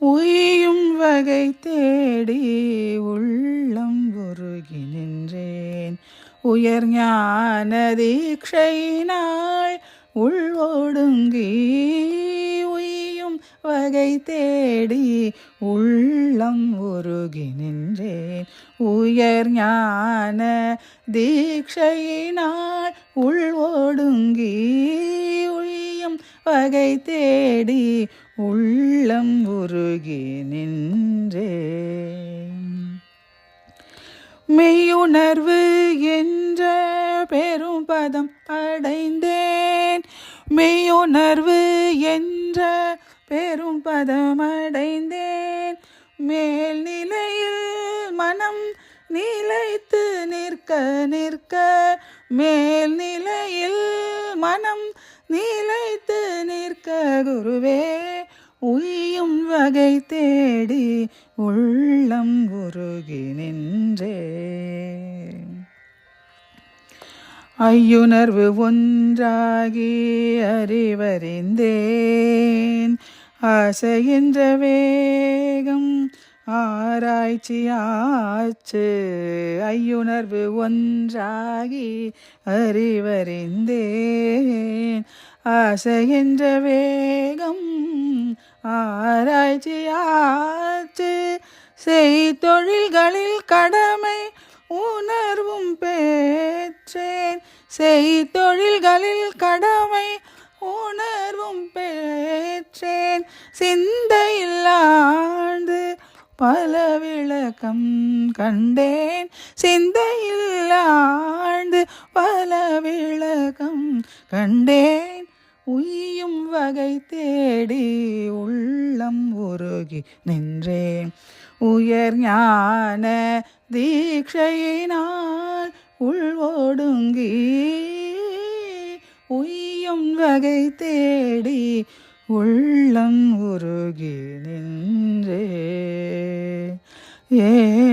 உயும் வகை தேடி உள்ளம் உருகி நின்றேன். உயர் ஞான தீட்சையினாள் உள்ஒடுங்கி உயும் வகை தேடி உள்ளம் உருகி நின்றேன். உயர் ஞான தீட்சையினாள் உள்ஒடுங்கி பகை தேடி உள்ளம் உருகி நின்றே. மெய்யுணர்வு என்ற பெரும் பதம் அடைந்தேன். மெய்யுணர்வு என்ற பெரும் பதம் அடைந்தேன். மேல்நிலையில் மனம் நிலைத்து நிற்க நிற்க மேல்நிலையில் மனம் நிலைத்து நிற்க குருவே உய்யும் வகை தேடி உள்ளம் உருகி நின்றே. ஐயுணர்வு ஒன்றாகி அறிவறிந்தேன். ஆசைகின்ற வேகம் ஆராய்ச்சியாச்சு. ஐயுணர்வு ஒன்றாகி அறிவறிந்தேன். ஆசைகின்ற வேகம் ஆராய்ச்சியாச்சு. செய்தொழில்களில் கடமை உணர்வும் பெற்றேன். செய்தொழில்களில் கடமை உணர்வும் பெற்றேன். சிந்தையில்லா பல விளக்கம் கண்டேன். சிந்தையில் ஆழ்ந்து பல விளக்கம் கண்டேன். உய்யும் வகை தேடி உள்ளம் உருகி நின்றேன். உயர் ஞான தீட்சையினால் உள்வோடுங்கி உய்யும் வகை தேடி உள்ளம் உருகி நின்றே 耶。